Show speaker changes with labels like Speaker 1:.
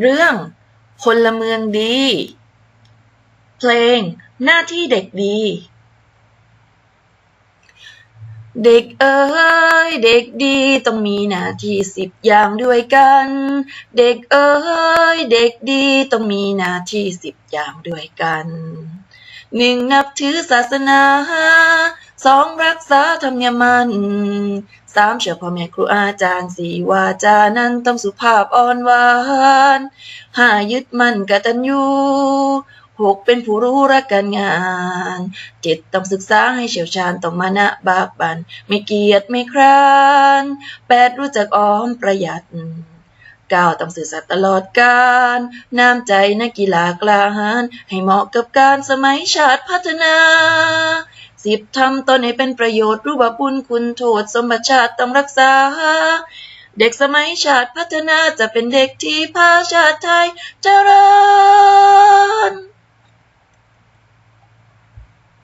Speaker 1: เรื่องพลเมืองดี เพลงหน้าที่เด็กดี เด็กเอ๋ยเด็กดีต้องมีหน้าที่สิบอย่างด้วยกัน เด็กเอ๋ยเด็กดีต้องมีหน้าที่สิบอย่างด้วยกันหนึ่งนับถือศาสนา สองรักษาธรรมยมันสามเชื่อพ่อแม่ครูอาจารย์สี่วาจานั้นต้องสุภาพอ่อนหวานห้ายึดมั่นกตัญญูหกเป็นผู้รู้รักการงานเจ็ดต้องศึกษาให้เชี่ยวชาญต้องมานะบากบันไม่เกียจไม่คร้านแปดรู้จักอ้อมประหยัดเก้าต้องสื่อสัตย์ตลอดกาลน้ำใจนักกีฬากล้าหาญให้เหมาะกับการสมัยชาติพัฒนา สิบทำตนให้เป็นประโยชน์รู้ว่าบุญคุณโทษสมบัติชาติต้องรักษา เด็กสมัยชาติพัฒนาจะเป็นเด็กที่พาชาติไทยเจริ